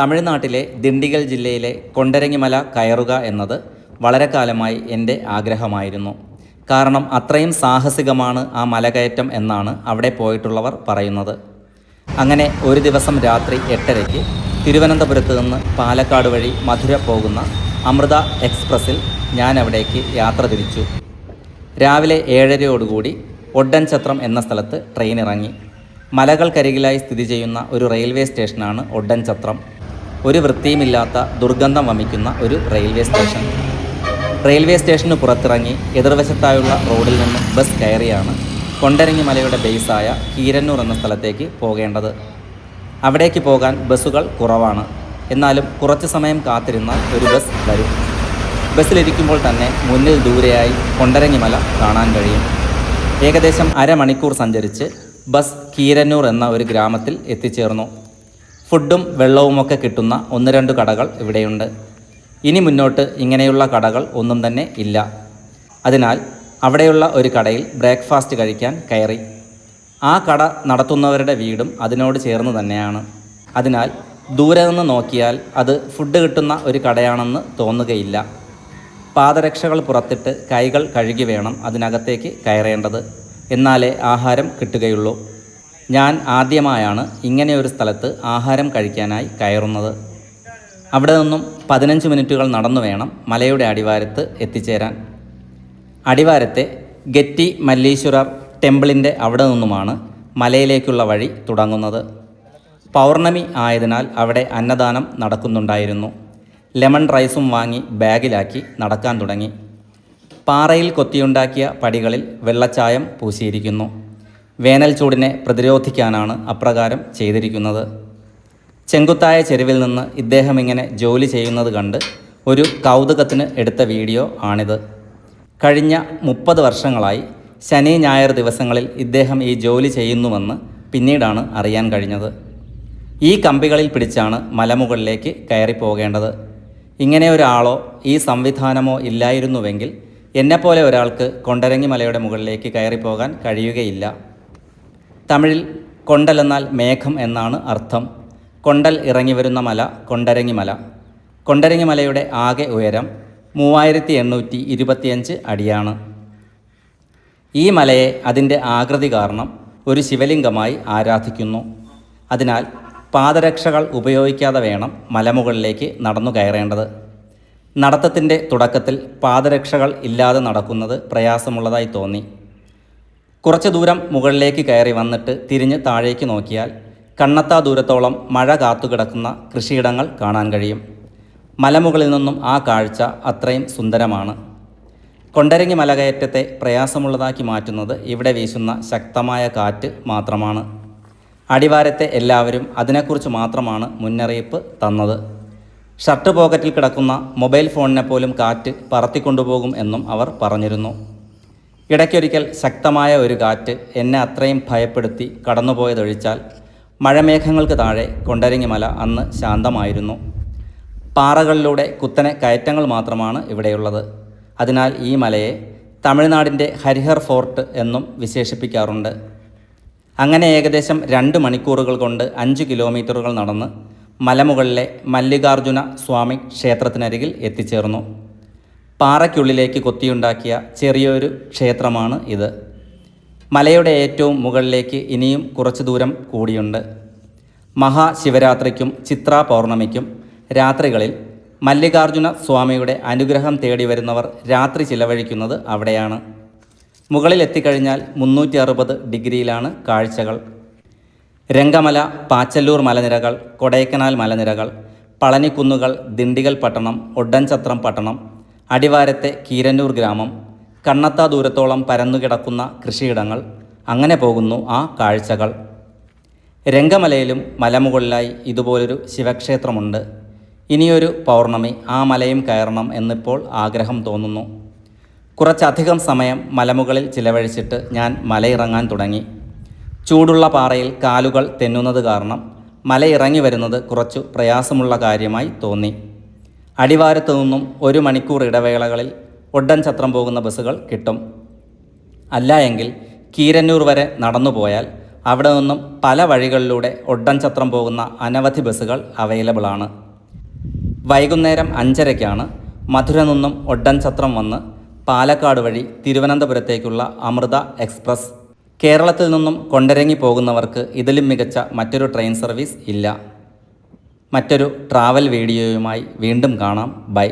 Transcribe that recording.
തമിഴ്നാട്ടിലെ ദിണ്ടിഗൽ ജില്ലയിലെ കൊണ്ടരങ്ങിമല കയറുക എന്നത് വളരെ കാലമായി എന്റെ ആഗ്രഹമായിരുന്നു. കാരണം അത്രയും സാഹസികമാണ് ആ മലകയറ്റം എന്നാണ് അവിടെ പോയിട്ടുള്ളവർ പറയുന്നത്. അങ്ങനെ ഒരു ദിവസം രാത്രി എട്ടരയ്ക്ക് തിരുവനന്തപുരത്ത് നിന്ന് പാലക്കാട് വഴി മധുര പോകുന്ന അമൃത എക്സ്പ്രസ്സിൽ ഞാൻ അവിടേക്ക് യാത്ര തിരിച്ചു. രാവിലെ ഏഴരയോടുകൂടി ഒഡ്ഡൻചത്രം എന്ന സ്ഥലത്ത് ട്രെയിൻ ഇറങ്ങി മലകൾക്കരികിലായി സ്ഥിതി ചെയ്യുന്ന ഒരു റെയിൽവേ സ്റ്റേഷനാണ് ഒഡ്ഡൻചത്രം. ഒരു വൃത്തിയുമില്ലാത്ത ദുർഗന്ധം വമിക്കുന്ന ഒരു റെയിൽവേ സ്റ്റേഷൻ. റെയിൽവേ സ്റ്റേഷന് പുറത്തിറങ്ങി എതിർവശത്തായുള്ള റോഡിൽ നിന്നും ബസ് കയറിയാണ് കൊണ്ടരങ്ങി മലയുടെ ബേസായ കീരന്നൂർ എന്ന സ്ഥലത്തേക്ക് പോകേണ്ടത്. അവിടേക്ക് പോകാൻ ബസ്സുകൾ കുറവാണ്. എന്നാലും കുറച്ച് സമയം കാത്തിരുന്ന ഒരു ബസ് വരും. ബസ്സിലിരിക്കുമ്പോൾ തന്നെ മുന്നിൽ ദൂരെയായി കൊണ്ടരങ്ങി മല കാണാൻ കഴിയും. ഏകദേശം അരമണിക്കൂർ സഞ്ചരിച്ച് ബസ് കീരന്നൂർ എന്ന ഒരു ഗ്രാമത്തിൽ എത്തിച്ചേർന്നു. ഫുഡും വെള്ളവുമൊക്കെ കിട്ടുന്ന ഒന്ന് രണ്ട് കടകൾ ഇവിടെയുണ്ട്. ഇനി മുന്നോട്ട് ഇങ്ങനെയുള്ള കടകൾ ഒന്നും തന്നെ ഇല്ല. അതിനാൽ അവിടെയുള്ള ഒരു കടയിൽ ബ്രേക്ക്ഫാസ്റ്റ് കഴിക്കാൻ കയറി. ആ കട നടത്തുന്നവരുടെ വീടും അതിനോട് ചേർന്ന് തന്നെയാണ്. അതിനാൽ ദൂരെ നിന്ന് നോക്കിയാൽ അത് ഫുഡ് കിട്ടുന്ന ഒരു കടയാണെന്ന് തോന്നുകയില്ല. പാദരക്ഷകൾ പുറത്തിട്ട് കൈകൾ കഴുകി വേണം അതിനകത്തേക്ക് കയറേണ്ടത്. എന്നാലേ ആഹാരം കിട്ടുകയുള്ളൂ. ഞാൻ ആദ്യമായാണ് ഇങ്ങനെ ഒരു സ്ഥലത്ത് ആഹാരം കഴിക്കാനായി കയറുന്നത്. അവിടെ നിന്നും പതിനഞ്ച് മിനിറ്റുകൾ നടന്നു വേണം മലയുടെ അടിവാരത്ത് എത്തിച്ചേരാൻ. അടിവാരത്തെ ഗെറ്റി മല്ലീശ്വരർ ടെമ്പിളിന്റെ അവിടെ നിന്നുമാണ് മലയിലേക്കുള്ള വഴി തുടങ്ങുന്നത്. പൗർണമി ആയതിനാൽ അവിടെ അന്നദാനം നടക്കുന്നുണ്ടായിരുന്നു. ലെമൺ റൈസും വാങ്ങി ബാഗിലാക്കി നടക്കാൻ തുടങ്ങി. പാറയിൽ കൊത്തിയുണ്ടാക്കിയ പടികളിൽ വെള്ളച്ചായം പൂശിയിരിക്കുന്നു. വേനൽ ചൂടിനെ പ്രതിരോധിക്കാനാണ് അപ്രകാരം ചെയ്തിരിക്കുന്നത്. ചെങ്കുത്തായ ചെരുവിൽ നിന്ന് ഇദ്ദേഹം ഇങ്ങനെ ജോലി ചെയ്യുന്നത് കണ്ട് ഒരു കൗതുകത്തിന് എടുത്ത വീഡിയോ ആണിത്. കഴിഞ്ഞ മുപ്പത് വർഷങ്ങളായി ശനി ഞായർ ദിവസങ്ങളിൽ ഇദ്ദേഹം ഈ ജോലി ചെയ്യുന്നുവെന്ന് പിന്നീടാണ് അറിയാൻ കഴിഞ്ഞത്. ഈ കമ്പികളിൽ പിടിച്ചാണ് മലമുകളിലേക്ക് കയറി പോകേണ്ടത് ഇങ്ങനെ ഒരാളോ ഈ സംവിധാനമോ ഇല്ലായിരുന്നുവെങ്കിൽ എന്നെപ്പോലെ ഒരാൾക്ക് കൊണ്ടരങ്ങി മലയുടെ മുകളിലേക്ക് കയറിപ്പോകാൻ കഴിയുകയില്ല. തമിഴിൽ കൊണ്ടൽ എന്നാൽ മേഘം എന്നാണ് അർത്ഥം. കൊണ്ടൽ ഇറങ്ങി വരുന്ന മല കൊണ്ടരങ്ങി മല. കൊണ്ടരങ്ങി മലയുടെ ആകെ ഉയരം മൂവായിരത്തി എണ്ണൂറ്റി ഇരുപത്തിയഞ്ച് അടിയാണ്. ഈ മലയെ അതിന്റെ ആകൃതി കാരണം ഒരു ശിവലിംഗമായി ആരാധിക്കുന്നു. അതിനാൽ പാദരക്ഷകൾ ഉപയോഗിക്കാതെ വേണം മലമുകളിലേക്ക് നടന്നു കയറേണ്ടത്. നടത്തത്തിന്റെ തുടക്കത്തിൽ പാദരക്ഷകൾ ഇല്ലാതെ നടക്കുന്നത് പ്രയാസമുള്ളതായി തോന്നി. കുറച്ച് ദൂരം മുകളിലേക്ക് കയറി വന്നിട്ട് തിരിഞ്ഞ് താഴേക്ക് നോക്കിയാൽ കണ്ണത്താ ദൂരത്തോളം മഴ കാത്തുകിടക്കുന്ന കൃഷിയിടങ്ങൾ കാണാൻ കഴിയും. മലമുകളിൽ നിന്നും ആ കാഴ്ച അത്രയും സുന്ദരമാണ്. കൊണ്ടരങ്ങി മലകയറ്റത്തെ പ്രയാസമുള്ളതാക്കി മാറ്റുന്നത് ഇവിടെ വീശുന്ന ശക്തമായ കാറ്റ് മാത്രമാണ്. അടിവാരത്തെ എല്ലാവരും അതിനെക്കുറിച്ച് മാത്രമാണ് മുന്നറിയിപ്പ് തന്നത്. ഷർട്ട് പോക്കറ്റിൽ കിടക്കുന്ന മൊബൈൽ ഫോണിനെ പോലും കാറ്റ് പറത്തിക്കൊണ്ടുപോകും എന്നും അവർ പറഞ്ഞിരുന്നു. ഇടയ്ക്കൊരിക്കൽ ശക്തമായ ഒരു കാറ്റ് എന്നെ അത്രയും ഭയപ്പെടുത്തി കടന്നുപോയതൊഴിച്ചാൽ മഴമേഘങ്ങൾക്ക് താഴെ കൊണ്ടരങ്ങി മല അന്ന് ശാന്തമായിരുന്നു. പാറകളിലൂടെ കുത്തനെ കയറ്റങ്ങൾ മാത്രമാണ് ഇവിടെയുള്ളത്. അതിനാൽ ഈ മലയെ തമിഴ്നാടിന്റെ ഹരിഹർ ഫോർട്ട് എന്നും വിശേഷിപ്പിക്കാറുണ്ട്. അങ്ങനെ ഏകദേശം രണ്ട് മണിക്കൂറുകൾ കൊണ്ട് അഞ്ച് കിലോമീറ്ററുകൾ നടന്ന് മലമുകളിലെ മല്ലികാർജുന സ്വാമി ക്ഷേത്രത്തിനരികിൽ എത്തിച്ചേർന്നു. പാറയ്ക്കുള്ളിലേക്ക് കൊത്തിയുണ്ടാക്കിയ ചെറിയൊരു ക്ഷേത്രമാണ് ഇത്. മലയുടെ ഏറ്റവും മുകളിലേക്ക് ഇനിയും കുറച്ചു ദൂരം കൂടിയുണ്ട്. മഹാശിവരാത്രിക്കും ചിത്ര പൗർണമിക്കും രാത്രികളിൽ മല്ലികാർജുന സ്വാമിയുടെ അനുഗ്രഹം തേടി വരുന്നവർ രാത്രി ചിലവഴിക്കുന്നത് അവിടെയാണ്. മുകളിൽ എത്തിക്കഴിഞ്ഞാൽ മുന്നൂറ്റി അറുപത് ഡിഗ്രിയിലാണ് കാഴ്ചകൾ. രംഗമല പാച്ചല്ലൂർ മലനിരകൾ കൊടൈക്കനാൽ മലനിരകൾ പളനിക്കുന്നുകൾ ദിണ്ടിഗൽ പട്ടണം ഒഡ്ഡൻചത്രം പട്ടണം അടിവാരത്തെ കീരന്നൂർ ഗ്രാമം കണ്ണത്താ ദൂരത്തോളം പരന്നുകിടക്കുന്ന കൃഷിയിടങ്ങൾ അങ്ങനെ പോകുന്നു ആ കാഴ്ചകൾ. രംഗമലയിലും മലമുകളിലായി ഇതുപോലൊരു ശിവക്ഷേത്രമുണ്ട്. ഇനിയൊരു പൗർണമി ആ മലയും കയറണം എന്നിപ്പോൾ ആഗ്രഹം തോന്നുന്നു. കുറച്ചധികം സമയം മലമുകളിൽ ചിലവഴിച്ചിട്ട് ഞാൻ മലയിറങ്ങാൻ തുടങ്ങി. ചൂടുള്ള പാറയിൽ കാലുകൾ തെന്നുന്നത് കാരണം മലയിറങ്ങി വരുന്നത് കുറച്ചു പ്രയാസമുള്ള കാര്യമായി തോന്നി. അടിവാരത്തു നിന്നും ഒരു മണിക്കൂർ ഇടവേളകളിൽ ഒഡൻ ചത്രം പോകുന്ന ബസ്സുകൾ കിട്ടും. അല്ല എങ്കിൽ കീരന്നൂർ വരെ നടന്നു പോയാൽ അവിടെ നിന്നും പല വഴികളിലൂടെ ഒഡൻ ചത്രം പോകുന്ന അനവധി ബസ്സുകൾ അവൈലബിൾ ആണ്. വൈകുന്നേരം അഞ്ചരയ്ക്കാണ് മധുര നിന്നും ഒഡൻ ചത്രം വന്ന് പാലക്കാട് വഴി തിരുവനന്തപുരത്തേക്കുള്ള അമൃത എക്സ്പ്രസ്. കേരളത്തിൽ നിന്നും കൊണ്ടരങ്ങി പോകുന്നവർക്ക് ഇതിലും മികച്ച മറ്റൊരു ട്രെയിൻ സർവീസ് ഇല്ല. മറ്റൊരു ട്രാവൽ വീഡിയോയുമായി വീണ്ടും കാണാം. ബൈ